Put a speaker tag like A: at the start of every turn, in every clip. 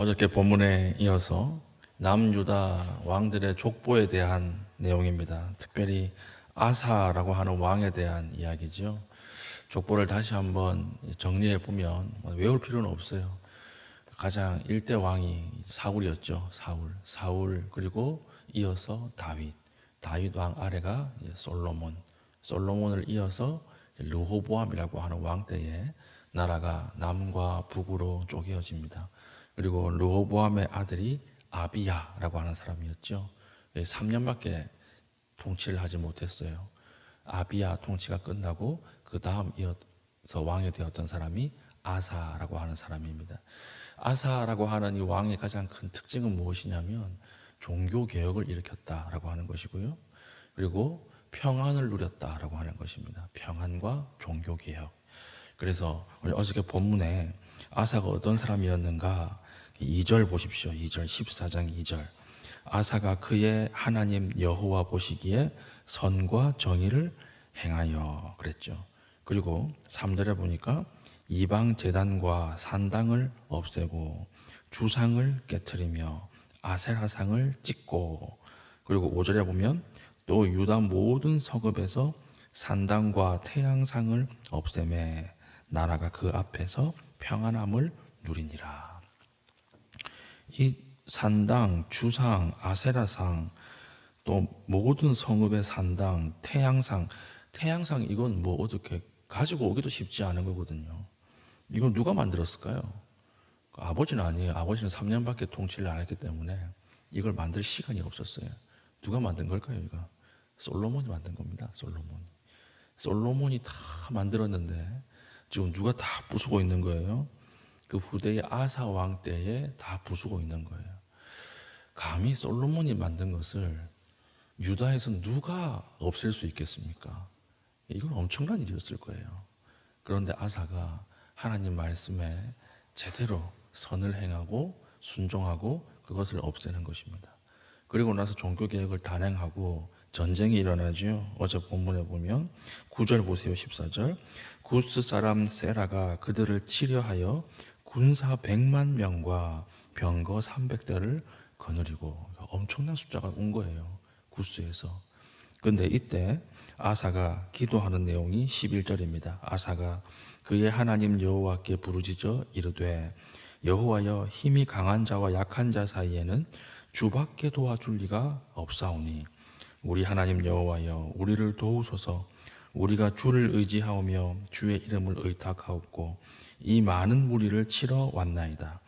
A: 어저께 본문에 이어서 남유다 왕들의 족보에 대한 내용입니다. 특별히 아사라고 하는 왕에 대한 이야기죠. 족보를 다시 한번 정리해 보면 외울 필요는 없어요. 가장 일대 왕이 사울이었죠. 사울, 사울 그리고 이어서 다윗, 다윗 왕 아래가 솔로몬, 솔로몬을 이어서 르호보암이라고 하는 왕 때에 나라가 남과 북으로 쪼개어집니다. 그리고 르호보암의 아들이 아비야라고 하는 사람이었죠. 3년밖에 통치를 하지 못했어요. 아비야 통치가 끝나고 그 다음 이어서 왕이 되었던 사람이 아사라고 하는 사람입니다. 아사라고 하는 이 왕의 가장 큰 특징은 무엇이냐면 종교 개혁을 일으켰다라고 하는 것이고요. 그리고 평안을 누렸다라고 하는 것입니다. 평안과 종교 개혁. 그래서 우리 어저께 본문에 아사가 어떤 사람이었는가 2절 보십시오. 2절 14장 2절. 아사가 그의 하나님 여호와 보시기에 선과 정의를 행하여 그랬죠. 그리고 3절에 보니까 이방 제단과 산당을 없애고 주상을 깨뜨리며 아세라상을 찍고 그리고 5절에 보면 또 유다 모든 성읍에서 산당과 태양상을 없애매 나라가 그 앞에서 평안함을 누리니라. 이 산당, 주상, 아세라상, 또 모든 성읍의 산당, 태양상, 태양상 이건 뭐 어떻게 가지고 오기도 쉽지 않은 거거든요. 이건 누가 만들었을까요? 아버지는 아니에요. 아버지는 3년밖에 통치를 안 했기 때문에 이걸 만들 시간이 없었어요. 누가 만든 걸까요, 이거? 솔로몬이 만든 겁니다. 솔로몬이. 솔로몬이 다 만들었는데 지금 누가 다 부수고 있는 거예요? 그 후대의 아사 왕 때에 다 부수고 있는 거예요. 감히 솔로몬이 만든 것을 유다에서 누가 없앨 수 있겠습니까? 이건 엄청난 일이었을 거예요. 그런데 아사가 하나님 말씀에 제대로 선을 행하고 순종하고 그것을 없애는 것입니다. 그리고 나서 종교 개혁을 단행하고 전쟁이 일어나죠. 어제 본문에 보면 9절 보세요. 14절. 구스 사람 세라가 그들을 치려하여 군사 100만 명과 병거 300대를 거느리고 엄청난 숫자가 온 거예요. 구스에서. 근데 이때 아사가 기도하는 내용이 11절입니다. 아사가 그의 하나님 여호와께 부르짖어 이르되 여호와여 힘이 강한 자와 약한 자 사이에는 주밖에 도와줄 리가 없사오니 우리 하나님 여호와여 우리를 도우소서 우리가 주를 의지하오며 주의 이름을 의탁하옵고 이 많은 무리를 치러 왔나이다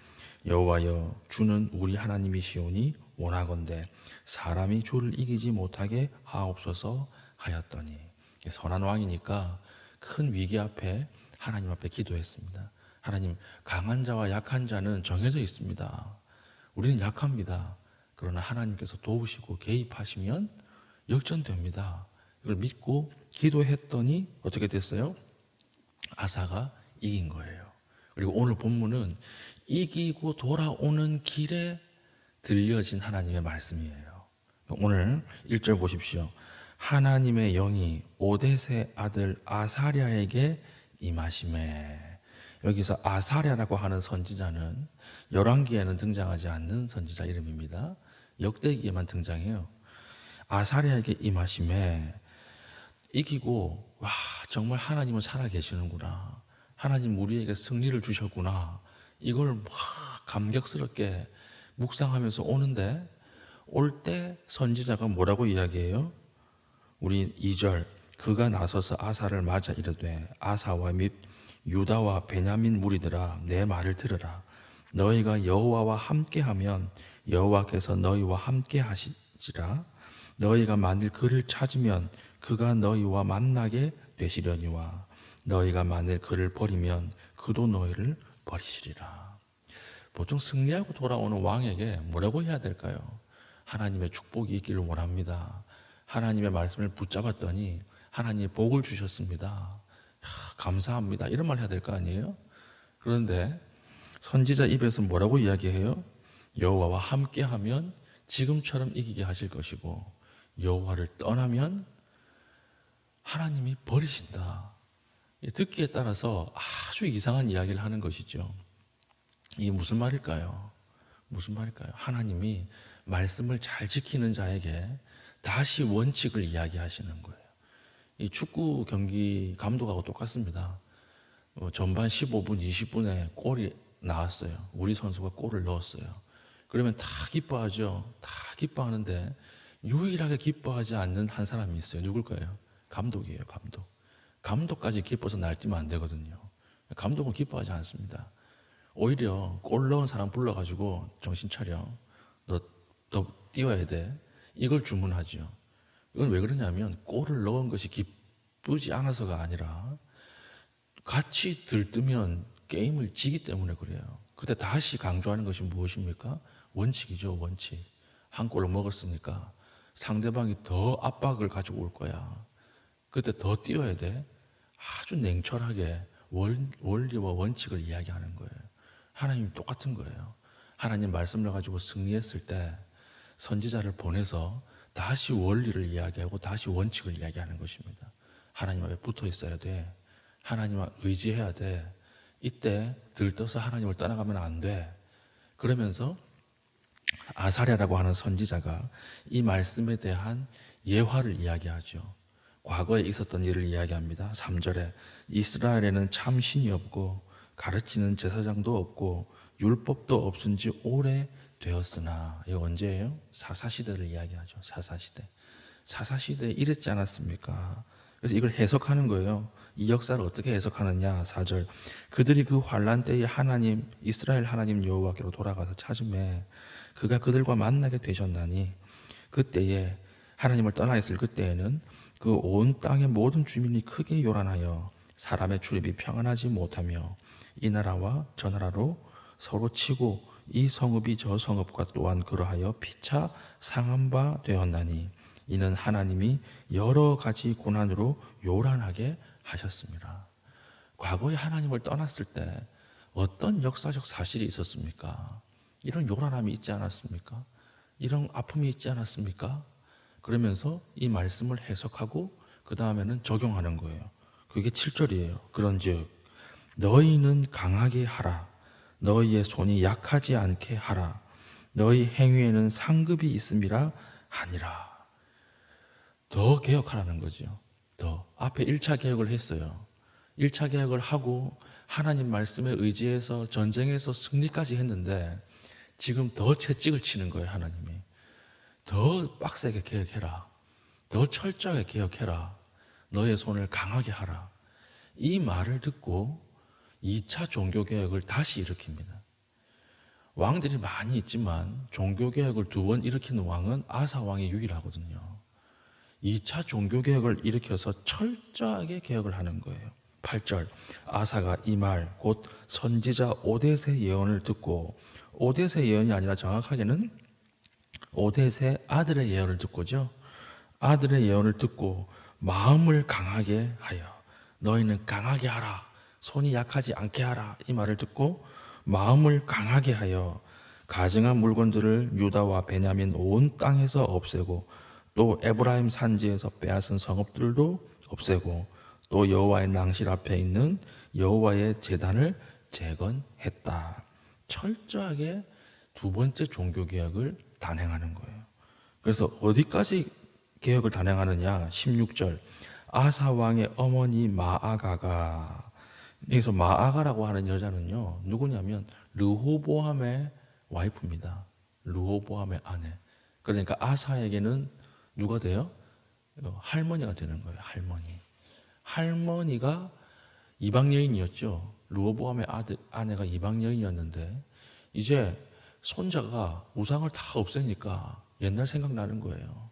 A: 여호와여 주는 우리 하나님이시오니 원하건대 사람이 주를 이기지 못하게 하옵소서 하였더니 선한 왕이니까 큰 위기 앞에 하나님 앞에 기도했습니다. 하나님 강한 자와 약한 자는 정해져 있습니다. 우리는 약합니다. 그러나 하나님께서 도우시고 개입하시면 역전됩니다. 이걸 믿고 기도했더니 어떻게 됐어요? 아사가 이긴 거예요. 그리고 오늘 본문은 이기고 돌아오는 길에 들려진 하나님의 말씀이에요. 오늘 1절 보십시오. 하나님의 영이 오데세 아들 아사랴에게 임하심에 여기서 아사랴라고 하는 선지자는 열왕기에는 등장하지 않는 선지자 이름입니다. 역대기에만 등장해요. 아사랴에게 임하심에 이기고 와 정말 하나님은 살아 계시는구나. 하나님 우리에게 승리를 주셨구나. 이걸 막 감격스럽게 묵상하면서 오는데 올 때 선지자가 뭐라고 이야기해요? 우리 2절 그가 나서서 아사를 맞아 이르되 아사와 및 유다와 베냐민 무리들아 내 말을 들으라 너희가 여호와와 함께하면 여호와께서 너희와 함께 하시지라 너희가 만일 그를 찾으면 그가 너희와 만나게 되시려니와 너희가 만일 그를 버리면 그도 너희를 버리시리라 보통 승리하고 돌아오는 왕에게 뭐라고 해야 될까요? 하나님의 축복이 있기를 원합니다. 하나님의 말씀을 붙잡았더니 하나님 복을 주셨습니다. 야, 감사합니다. 이런 말 해야 될 거 아니에요? 그런데 선지자 입에서 뭐라고 이야기해요? 여호와와 함께하면 지금처럼 이기게 하실 것이고 여호와를 떠나면 하나님이 버리신다. 듣기에 따라서 아주 이상한 이야기를 하는 것이죠. 이게 무슨 말일까요? 무슨 말일까요? 하나님이 말씀을 잘 지키는 자에게 다시 원칙을 이야기하시는 거예요. 이 축구 경기 감독하고 똑같습니다. 어, 전반 15분, 20분에 골이 나왔어요. 우리 선수가 골을 넣었어요. 그러면 다 기뻐하죠. 다 기뻐하는데 유일하게 기뻐하지 않는 한 사람이 있어요. 누굴까요? 감독이에요, 감독. 감독까지 기뻐서 날뛰면 안 되거든요. 감독은 기뻐하지 않습니다. 오히려 골 넣은 사람 불러가지고 정신 차려. 너더 뛰어야 돼. 이걸 주문하죠. 이건 왜 그러냐면 골을 넣은 것이 기쁘지 않아서가 아니라 같이 들뜨면 게임을 지기 때문에 그래요. 그때 다시 강조하는 것이 무엇입니까? 원칙이죠, 원칙. 한 골을 먹었으니까 상대방이 더 압박을 가지고 올 거야. 그때 더 뛰어야 돼. 아주 냉철하게 원, 원리와 원칙을 이야기하는 거예요. 하나님 똑같은 거예요. 하나님 말씀을 가지고 승리했을 때 선지자를 보내서 다시 원리를 이야기하고 다시 원칙을 이야기하는 것입니다. 하나님 앞에 붙어 있어야 돼. 하나님을 의지해야 돼. 이때 들떠서 하나님을 떠나가면 안 돼. 그러면서 아사랴라고 하는 선지자가 이 말씀에 대한 예화를 이야기하죠. 과거에 있었던 일을 이야기합니다. 3절에 이스라엘에는 참 신이 없고 가르치는 제사장도 없고 율법도 없은 지 오래 되었으나 이거 언제예요? 사사 시대를 이야기하죠. 사사 시대. 사사 시대에 이랬지 않았습니까? 그래서 이걸 해석하는 거예요. 이 역사를 어떻게 해석하느냐? 4절. 그들이 그 환란 때에 하나님 이스라엘 하나님 여호와께로 돌아가서 찾음에 그가 그들과 만나게 되셨나니 그때에 하나님을 떠나 있을 그때에는 그 온 땅의 모든 주민이 크게 요란하여 사람의 출입이 평안하지 못하며 이 나라와 저 나라로 서로 치고 이 성읍이 저 성읍과 또한 그러하여 피차 상한 바 되었나니 이는 하나님이 여러 가지 고난으로 요란하게 하셨습니다. 과거에 하나님을 떠났을 때 어떤 역사적 사실이 있었습니까? 이런 요란함이 있지 않았습니까? 이런 아픔이 있지 않았습니까? 그러면서 이 말씀을 해석하고 그 다음에는 적용하는 거예요. 그게 7절이에요. 그런즉 너희는 강하게 하라. 너희의 손이 약하지 않게 하라. 너희 행위에는 상급이 있음이라 하니라. 더 개혁하라는 거죠. 더. 앞에 1차 개혁을 했어요. 1차 개혁을 하고 하나님 말씀에 의지해서 전쟁에서 승리까지 했는데 지금 더 채찍을 치는 거예요, 하나님이. 더 빡세게 개혁해라. 더 철저하게 개혁해라. 너의 손을 강하게 하라. 이 말을 듣고 2차 종교개혁을 다시 일으킵니다. 왕들이 많이 있지만 종교개혁을 두 번 일으키는 왕은 아사왕이 유일하거든요. 2차 종교개혁을 일으켜서 철저하게 개혁을 하는 거예요. 8절 아사가 이 말 곧 선지자 오데세 예언을 듣고 오데세 예언이 아니라 정확하게는 오데세 아들의 예언을 듣고죠. 아들의 예언을 듣고 마음을 강하게 하여 너희는 강하게 하라. 손이 약하지 않게 하라. 이 말을 듣고 마음을 강하게 하여 가증한 물건들을 유다와 베냐민 온 땅에서 없애고 또 에브라임 산지에서 빼앗은 성읍들도 없애고 또 여호와의 낭실 앞에 있는 여호와의 제단을 재건했다. 철저하게 두 번째 종교 개혁을 단행하는 거예요. 그래서 어디까지 개혁을 단행하느냐? 16절. 아사 왕의 어머니 마아가가 여기서 마아가라고 하는 여자는요. 누구냐면 르호보암의 와이프입니다. 르호보암의 아내. 그러니까 아사에게는 누가 돼요? 할머니가 되는 거예요. 할머니. 할머니가 이방 여인이었죠. 르호보암의 아들 아내가 이방 여인이었는데 이제 손자가 우상을 다 없애니까 옛날 생각나는 거예요.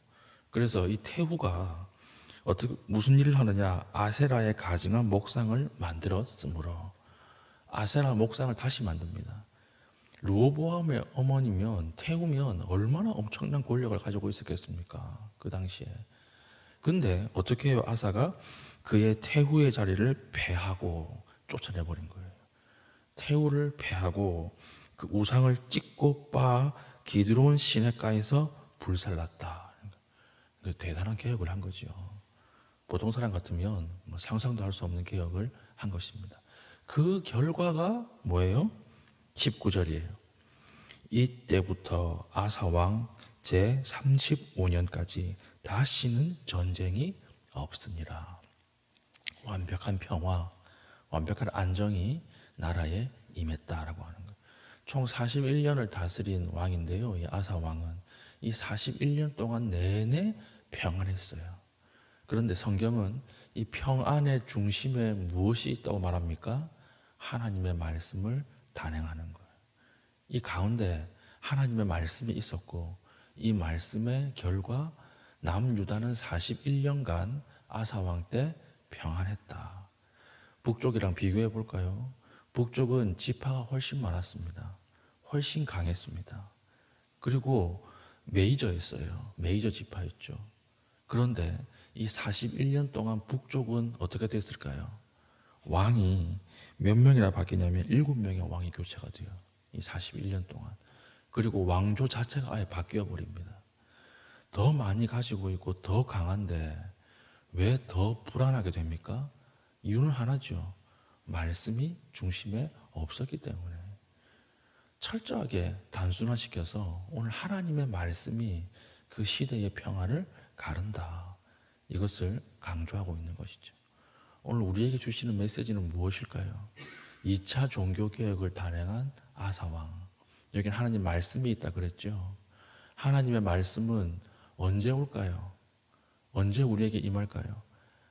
A: 그래서 이 태후가 어떻게 무슨 일을 하느냐? 아세라의 가증한 목상을 만들었으므로 아세라 목상을 다시 만듭니다. 르호보암의 어머니면 태우면 얼마나 엄청난 권력을 가지고 있었겠습니까? 그 당시에. 근데 어떻게 해요? 아사가 그의 태후의 자리를 패하고 쫓아내 버린 거예요. 태후를 패하고 그 우상을 찍고 빠 기드론 시내가에서 불살랐다. 그 대단한 개혁을 한 거죠. 보통 사람 같으면 뭐 상상도 할 수 없는 개혁을 한 것입니다. 그 결과가 뭐예요? 19절이에요. 이때부터 아사 왕 제 35년까지 다시는 전쟁이 없으니라. 완벽한 평화, 완벽한 안정이 나라에 임했다라고 하는 거예요. 총 41년을 다스린 왕인데요. 이 아사 왕은 이 41년 동안 내내 평안했어요. 그런데 성경은 이 평안의 중심에 무엇이 있다고 말합니까? 하나님의 말씀을 단행하는 거예요. 이 가운데 하나님의 말씀이 있었고 이 말씀의 결과 남유다는 41년간 아사왕 때 평안했다. 북쪽이랑 비교해 볼까요? 북쪽은 지파가 훨씬 많았습니다. 훨씬 강했습니다. 그리고 메이저였어요. 메이저 지파였죠. 그런데 이 41년 동안 북쪽은 어떻게 됐을까요? 왕이 몇 명이나 바뀌냐면 7명의 왕이 교체가 돼요. 이 41년 동안. 그리고 왕조 자체가 아예 바뀌어 버립니다. 더 많이 가지고 있고 더 강한데 왜 더 불안하게 됩니까? 이유는 하나죠. 말씀이 중심에 없었기 때문에. 철저하게 단순화시켜서 오늘 하나님의 말씀이 그 시대의 평화를 가른다. 이것을 강조하고 있는 것이죠. 오늘 우리에게 주시는 메시지는 무엇일까요? 2차 종교개혁을 단행한 아사왕. 여기는 하나님 말씀이 있다 그랬죠. 하나님의 말씀은 언제 올까요? 언제 우리에게 임할까요?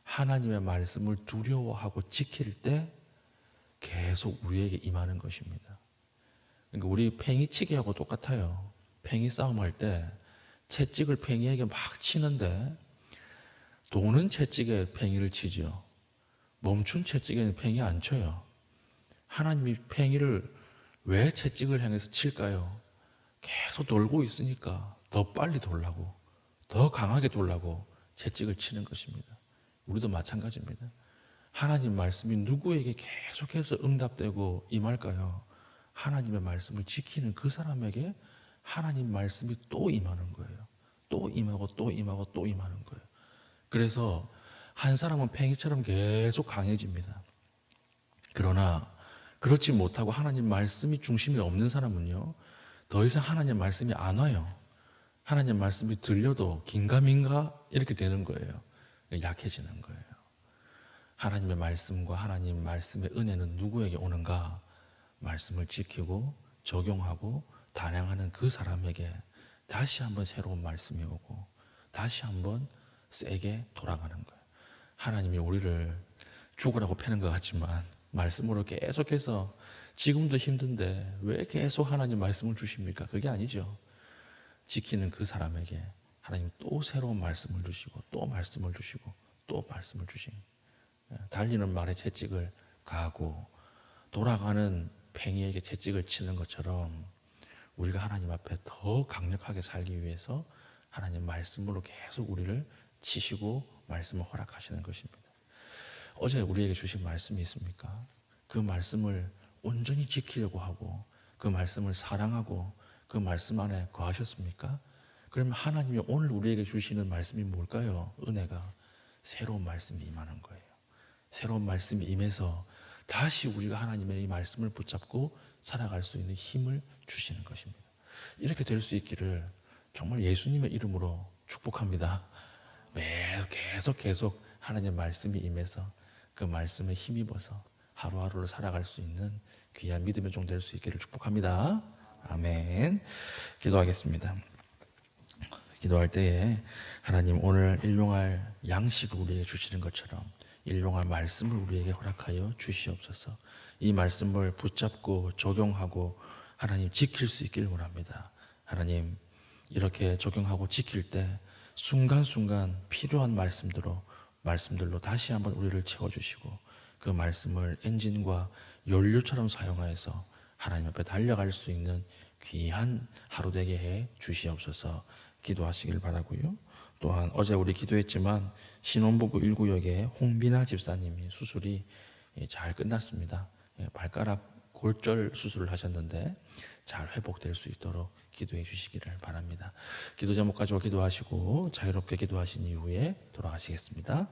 A: 하나님의 말씀을 두려워하고 지킬 때 계속 우리에게 임하는 것입니다. 그러니까 우리 팽이치기하고 똑같아요. 팽이 싸움할 때 채찍을 팽이에게 막 치는데 도는 채찍에 팽이를 치죠. 멈춘 채찍에는 팽이 안 쳐요. 하나님이 팽이를 왜 채찍을 향해서 칠까요? 계속 돌고 있으니까 더 빨리 돌라고, 더 강하게 돌라고 채찍을 치는 것입니다. 우리도 마찬가지입니다. 하나님 말씀이 누구에게 계속해서 응답되고 임할까요? 하나님의 말씀을 지키는 그 사람에게 하나님 말씀이 또 임하는 거예요. 또 임하고 또 임하고 또 임하는 거예요. 그래서 한 사람은 팽이처럼 계속 강해집니다. 그러나 그렇지 못하고 하나님 말씀이 중심이 없는 사람은요, 더 이상 하나님 말씀이 안 와요. 하나님 말씀이 들려도 긴가민가 이렇게 되는 거예요. 약해지는 거예요. 하나님의 말씀과 하나님 말씀의 은혜는 누구에게 오는가? 말씀을 지키고 적용하고 단행하는 그 사람에게 다시 한번 새로운 말씀이 오고 다시 한번 세게 돌아가는 거예요. 하나님이 우리를 죽으라고 패는 것 같지만 말씀으로 계속해서 지금도 힘든데 왜 계속 하나님 말씀을 주십니까? 그게 아니죠. 지키는 그 사람에게 하나님 또 새로운 말씀을 주시고 또 말씀을 주시고 또 말씀을 주신 예, 달리는 말에 채찍을 가고 돌아가는 팽이에게 채찍을 치는 것처럼 우리가 하나님 앞에 더 강력하게 살기 위해서 하나님 말씀으로 계속 우리를 치시고 말씀을 허락하시는 것입니다. 어제 우리에게 주신 말씀이 있습니까? 그 말씀을 온전히 지키려고 하고 그 말씀을 사랑하고 그 말씀 안에 거하셨습니까? 그러면 하나님이 오늘 우리에게 주시는 말씀이 뭘까요? 은혜가 새로운 말씀이 임하는 거예요. 새로운 말씀이 임해서 다시 우리가 하나님의 이 말씀을 붙잡고 살아갈 수 있는 힘을 주시는 것입니다. 이렇게 될 수 있기를 정말 예수님의 이름으로 축복합니다. 매 계속 계속 하나님의 말씀이 임해서 그 말씀에 힘입어서 하루하루를 살아갈 수 있는 귀한 믿음의 종 될 수 있기를 축복합니다. 아멘. 기도하겠습니다. 기도할 때에 하나님 오늘 일용할 양식을 우리에게 주시는 것처럼 일용할 말씀을 우리에게 허락하여 주시옵소서. 이 말씀을 붙잡고 적용하고 하나님 지킬 수 있기를 원합니다. 하나님 이렇게 적용하고 지킬 때 순간순간 필요한 말씀들로 말씀들로 다시 한번 우리를 채워 주시고 그 말씀을 엔진과 연료처럼 사용하여서 하나님 앞에 달려갈 수 있는 귀한 하루 되게 해 주시옵소서 기도하시길 바라고요. 또한 어제 우리 기도했지만 신혼부부 1구역에 홍비나 집사님이 수술이 예, 잘 끝났습니다. 예, 발가락 골절 수술을 하셨는데 잘 회복될 수 있도록 기도해 주시기를 바랍니다. 기도 제목 가지고 기도하시고 자유롭게 기도하신 이후에 돌아가시겠습니다.